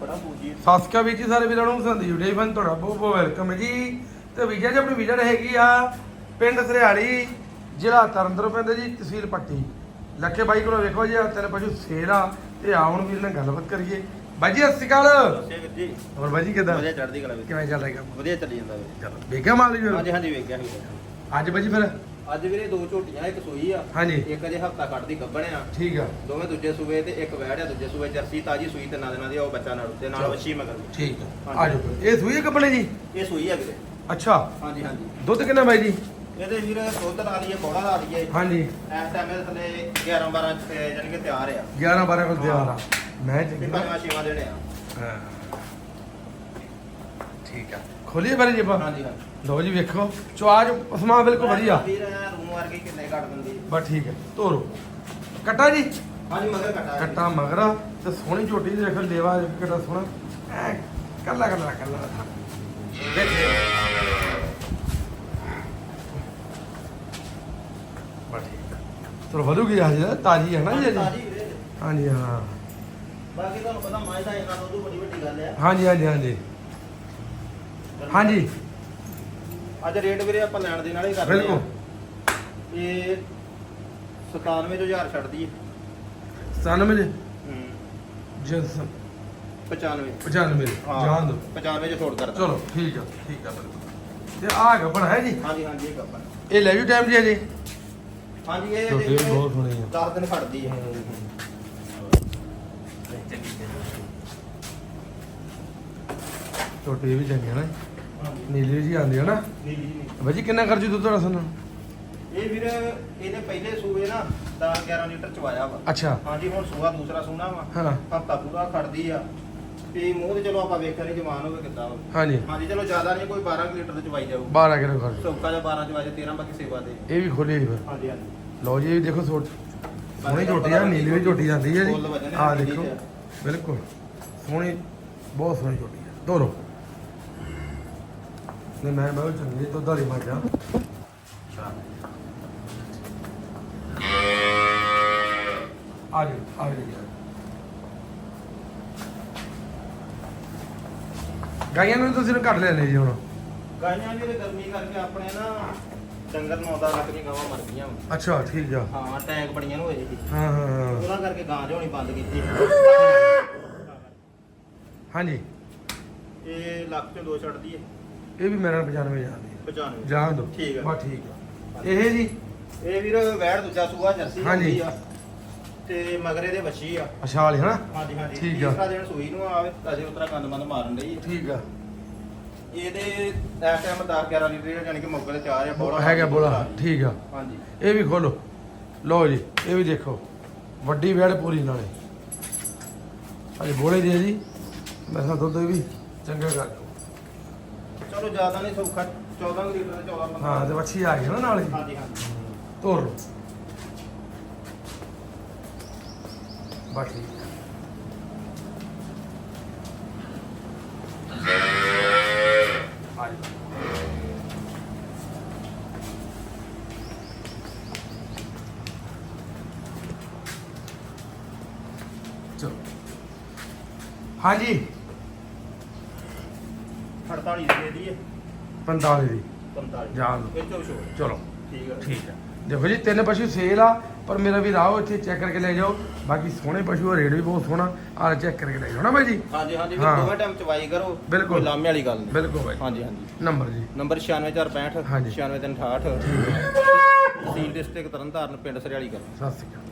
ਬੜਾ ਪੂਜੀ ਵੀਰ ਜੀ ਸਾਰੇ ਵੀਰਾਂ ਨੂੰ ਸੰਦੀਪ ਡੇ ਫਨ ਤੁਹਾਡਾ ਬਹੁਤ ਬਹੁਤ ਵੈਲਕਮ ਹੈ ਜੀ। ਤੇ ਵੀਜ਼ਾ ਜੀ ਆਪਣੀ ਵੀਜ਼ਾ ਹੈਗੀ ਆ ਪਿੰਡ ਸਰਿਆੜੀ ਜ਼ਿਲ੍ਹਾ ਤਰਨਤਾਰਨ ਪੈਂਦਾ ਜੀ ਤਹਿਸੀਲ ਪੱਟੀ। ਲੱਖੇ ਬਾਈ ਕੋਲ ਵੇਖੋ ਜੀ ਤੇਰੇ ਪਸ਼ੂ ਸੇਲ ਆ ਤੇ ਆਉਣ ਵੀਰ ਨਾਲ ਗੱਲਬਾਤ ਕਰੀਏ। ਬਾਈ ਜੀ ਸਤਿ ਸ਼੍ਰੀ ਅਕਾਲ ਜੀ। ਹੋਰ ਬਾਈ ਜੀ ਕਿਦਾਂ? ਵਧੀਆ ਚੜ੍ਹਦੀ ਕਲਾ ਵੀਰ ਕਿਵੇਂ ਚੱਲ ਰਿਹਾ ਕੰਮ? ਵਧੀਆ ਚੱਲੀ ਜਾਂਦਾ ਵੀਰ। ਚਲੋ ਵੇਖਿਆ ਮਾਲ ਜੀ ਹਾਂਜੀ ਫਿਰ? ਹਾਂਜੀ ਵੇਖਿਆ ਸੀ। ਅੱਜ ਬਾਈ ਜੀ ਫਿਰ? ਅੱਜ ਵੀਰੇ ਦੋ ਝੋਟੀਆਂ ਇੱਕ ਸੂਈ ਆ। ਹਾਂਜੀ। ਇੱਕ ਅਜੇ ਹਫਤਾ ਕੱਢਦੀ ਗੱਭਣੇ ਆ। ਠੀਕ ਆ। ਦੋਵੇਂ ਦੂਜੇ ਸੂਏ ਤੇ ਇੱਕ ਵੈੜ ਆ ਦੂਜੇ ਸੂਏ ਜਰਸੀ ਤਾਜੀ ਸੂਈ ਤੇ ਦਿਨਾਂ ਦੀ ਆ, ਉਹ ਬੱਚਾ ਨਾਲ ਤੇ ਨਾਲ। ਵੱਛੀ ਮਗਰ ਵੀ। ਠੀਕ ਆ। ਆ ਜਾਓ ਇਹ ਸੂਈ ਕੱਪੜੇ ਜੀ? ਇਹ ਸੂਈ ਆ ਵੀਰੇ। ਅੱਛਾ। ਹਾਂਜੀ ਹਾਂਜੀ। ਦੁੱਧ ਕਿੰਨਾ ਬਾਈ ਜੀ? ਇਹਦੇ ਵੀਰ ਦੁੱਧ ਲਾ ਲਈਏ ਬੋੜਾ ਲਾ ਲਈਏ। ਹਾਂਜੀ। ਇਸ ਟਾਈਮ ਇਹ ਥੱਲੇ 11 12 ਤੇ ਜਾਨੀ ਕਿ ਤਿਆਰ ਆ। 11 12 ਕੋਲ ਤਿਆਰ ਆ। ਮੈਂ ਤੇ ਚੰਗੀ ਪੰਜਵਾਂ ਛੇਵਾਂ ਦੇਣੇ ਆ। ਹਾਂ। ਠੀਕ ਆ। ਖੋਲੀਏ ਬਾਰੇ ਹਾਂਜੀ ਹਾਂਜੀ। ਲਓ ਜੀ ਵੇਖੋ। ਚੁਆਜ ਉਸਮਾ ਬਿਲਕੁਲ ਵਧੀਆ। ਵੀਰ ਰੂਮ ਵਰਗੀ ਕਿੰਨੇ ਕੱਢ ਦਿੰਦੀ ਬਸ ਠੀਕ ਹੈ ਤੋਰੋ। ਕੱਟਾ ਜੀ? ਹਾਂਜੀ ਮਗਰ ਕੱਟਾ ਕੱਟਾ ਮਗਰਾ ਤੇ ਸੋਹਣੀ ਝੋਟੀ ਦੀ ਦੇਖ ਲੇਵਾ ਕਿੱਡਾ ਸੋਹਣਾ। ਐ ਕੱਲਾ ਕੱਲਾ ਕੱਲਾ। ਦੇਖੇ ਬਸ ਠੀਕ ਆ। ਚਲੋ ਵਧੂਗੀ ਤਾਜੀ ਹੈ ਨਾ ਜੀ? ਵੀਰੇ। ਹਾਂਜੀ ਹਾਂ। ਬਾਕੀ ਤੁਹਾਨੂੰ ਪਤਾ ਦਾ ਇਹਨਾਂ ਤੋਂ ਬੜੀ ਵੱਡੀ ਗੱਲ ਆ। ਹਾਂਜੀ ਹਾਂਜੀ ਹਾਂਜੀ। ਹਾਂਜੀ। ਅੱਜ ਰੇਟ ਵੀਰੇ ਆਪਾਂ ਲੈਣ ਦੇ ਨਾਲ ਹੀ ਕਰਦੇ ਬਿਲਕੁਲ। ਇਹ 97000 ਛੱਡਦੀ ਹੈ। 97 ਜੀ ਹੂੰ ਜਸ 95 95 ਜਾਣ ਦੋ। 95 ਚ ਛੋੜ ਕਰਦਾ ਚਲੋ ਠੀਕ ਆ ਠੀਕ ਆ ਬਿਲਕੁਲ। ਤੇ ਆ ਗੱਬੜ ਹੈ ਜੀ? ਹਾਂਜੀ ਹਾਂਜੀ ਇਹ ਕੱਪਾ ਇਹ ਲੈ ਵੀ ਟਾਈਮ ਜੀ ਅਜੇ? ਹਾਂਜੀ ਇਹ ਛੋਟੀ ਬਹੁਤ ਸੋਹਣੀ ਆ। 10 ਦਿਨ ਖੜਦੀ ਹੈ। ਛੋਟੀ ਵੀ ਚੰਗੀ ਹੈ ਨਾ ਨੀਲੀ ਜੀ ਆਂਦੀ ਹੈ ਨਾ। ਬਾਜੀ ਕਿੰਨਾ ਖਰਚੂ ਦੁੱਧ ਤੁਹਾਡਾ ਸਾਨੂੰ? ਇਹ ਵੀਰ ਇਹਨੇ ਪਹਿਲੇ ਸੂਏ ਨਾ 10 11 ਲੀਟਰ ਚਵਾਇਆ ਵਾ। ਅੱਛਾ। ਹਾਂਜੀ ਹੁਣ ਸੂਆ ਦੂਸਰਾ ਸੂਣਾ ਵਾ। ਹਾਂ। ਹਫਤਾ ਪੂਰਾ ਖੜਦੀ ਆ। ਤੇ ਮੂੰਹ ਤੇ ਚਲੋ ਆਪਾਂ ਵੇਖਿਆ ਨਹੀਂ ਜਵਾਨ ਹੋਵੇ ਕਿੱਦਾਂ ਵਾ। ਹਾਂਜੀ। ਹਾਂਜੀ ਚਲੋ ਜ਼ਿਆਦਾ ਨਹੀਂ ਕੋਈ 12 ਕੁ ਲੀਟਰ ਤੇ ਚਵਾਈ ਜਾਊ। 12 ਕਿਲੋ ਖਰਚ। ਚੌਕਾ ਜਾਂ 12 ਚਵਾਈ 13 ਬਾਕੀ ਸੇਵਾ ਦੇ। ਇਹ ਵੀ ਖੋਲੀ ਜੀ ਫਿਰ। ਹਾਂਜੀ ਹਾਂਜੀ। ਲਓ ਜੀ ਇਹ ਵੀ ਦੇਖੋ ਸੋ ਸੋਹਣੀ ਝੋਟੀ ਆ ਨੀਲੀ ਵੀ ਝੋਟੀ ਜਾਂਦੀ ਹੈ ਜੀ। ਫੁੱਲ ਵਜਨ ਹੈ ਆ ਨੀਲੀ ਦੇਖੋ। ਚ। ਬਿਲਕੁਲ। ਸੋਹਣੀ ਬਹੁਤ ਸੋਹਣੀ ਝੋਟੀ ਆ। ਦੋਰੋ ਨੇ ਮੈਂ ਬਹੁਤ ਚੰਗੀ ਦੁੱਧ ਵਾਲੀ ਮੱਝ ਆ ਆ ਜੀ ਆ ਜੀ ਗਾਈਆਂ ਨੂੰ ਤੁਸੀਂ ਘੱਟ ਲੈਣੇ ਜੀ ਹੁਣ। ਗਾਈਆਂ ਵੀ ਤੇ ਗਰਮੀ ਕਰਕੇ ਆਪਣੇ ਨਾ ਡੰਗਰ ਨੂੰ ਆਉਂਦਾ ਲੱਗ ਗਾਵਾਂ ਮਰ ਗਈਆਂ। ਵਾਂ। ਅੱਛਾ ਠੀਕ ਆ। ਹਾਂ ਟੈਗ ਬੜੀਆਂ ਨੂੰ ਹੋਏ ਸੀ। ਹਾਂ ਹਾਂ ਹਾਂ। ਉਹਨਾਂ ਕਰਕੇ ਗਾਂ ਲਿਆਉਣੀ ਬੰਦ ਕੀਤੀ। ਹਾਂਜੀ। ਇਹ ਲੱਖ ਤੇ ਦੋ ਛੱਡਦੀ ਹੈ। ਇਹ ਵੀ ਮੇਰੇ ਨਾਲ 95 ਜਾਂਦੀ ਹੈ 95 ਜਾਣ ਦੋ। ਠੀਕ ਆ। ਬਸ ਠੀਕ ਆ। ਇਹ ਜੀ? ਇਹ ਵੀਰ ਵੈੜ ਦੂਜਾ ਸੂਆ ਜਰਸੀ ਹਾਂਜੀ। ਤੇ ਮਗਰੇ ਦੇ ਵੱਛੀ ਆ। ਅਸ਼ਾਲ ਹੈ ਨਾ ਹਾਂਜੀ ਹਾਂਜੀ। ਠੀਕ ਆ। ਤੀਸਰਾ ਦਿਨ ਸੂਈ ਨੂੰ ਆਵੇ ਅਜੇ ਉਤਰਾ ਗੰਦ ਮੰਦ ਮਾਰਨ ਲਈ ਠੀਕ ਆ। ਇਹਦੇ ਇਸ ਟਾਈਮ 10 11 ਲੀਟਰ ਯਾਨੀ ਕਿ ਮੌਕੇ ਤੇ ਚਾਰ ਆ ਬੋਲਾ ਹੈਗਾ ਬੋਲਾ ਠੀਕ ਆ। ਹਾਂਜੀ। ਇਹ ਵੀ ਖੋਲੋ। ਲਓ ਜੀ ਇਹ ਵੀ ਦੇਖੋ। ਵੱਡੀ ਵੇੜ ਪੂਰੀ ਨਾਲੇ। ਅਜੇ ਬੋਲੇ ਦੀ ਹੈ ਜੀ। ਮੈਂ ਕਿਹਾ ਦੁੱਧ ਵੀ ਚੰਗਾ ਕਰ ਦਿਓ। ਚਲੋ ਜ਼ਿਆਦਾ ਨਹੀਂ ਸੌਖਾ 14 ਕੁ ਲੀਟਰ ਤੇ 14 15 ਹਾਂ ਤੇ ਵੱਛੀ ਆ ਗਈ ਨਾ ਨਾਲੇ ਹਾਂਜੀ ਹਾਂਜੀ। ਤੋਰ ਲਓ ਬਸ ਠੀਕ। ਹਾਂਜੀ। 48 ਦੇ ਦੀ ਹੈ 45 ਦੀ। 45 ਜਾਣ ਦਿਓ। ਛੋੜ। ਚਲੋ। ਠੀਕ ਹੈ ਠੀਕ ਹੈ ਦੇਖੋ ਜੀ ਤਿੰਨ ਪਸ਼ੂ ਸੇਲ ਆ ਪਰ ਮੇਰਾ ਵੀ ਰਾਓ ਇੱਥੇ ਚੈੱਕ ਕਰਕੇ ਲੈ ਜਾਓ। ਬਾਕੀ ਸੋਹਣੇ ਪਸ਼ੂ ਆ ਰੇਟ ਵੀ ਬਹੁਤ ਸੋਹਣਾ। ਆ ਚੈੱਕ ਕਰਕੇ ਲੈ ਜਾਓ ਨਾ ਬਾਈ ਜੀ? ਹਾਂਜੀ ਹਾਂਜੀ ਹਾਂ। ਵੀ ਦੋਵੇਂ ਟਾਈਮ ਚਵਾਈ ਕਰੋ ਬਿਲਕੁਲ। ਕੋਈ ਲਾਮੇ ਵਾਲੀ ਗੱਲ ਨਹੀਂ। ਬਿਲਕੁਲ ਬਾਈ। ਹਾਂਜੀ ਹਾਂਜੀ। ਨੰਬਰ ਜੀ। ਨੰਬਰ 96465 ਹਾਂਜੀ। 96368 ਤਹਿਸੀਲ ਡਿਸਟ੍ਰਿਕਟ ਤਰਨਤਾਰਨ ਪਿੰਡ ਸਰਿਆਲੀ ਕਰ। ਸਤਿ ਸ਼੍ਰੀ ਅਕਾਲ।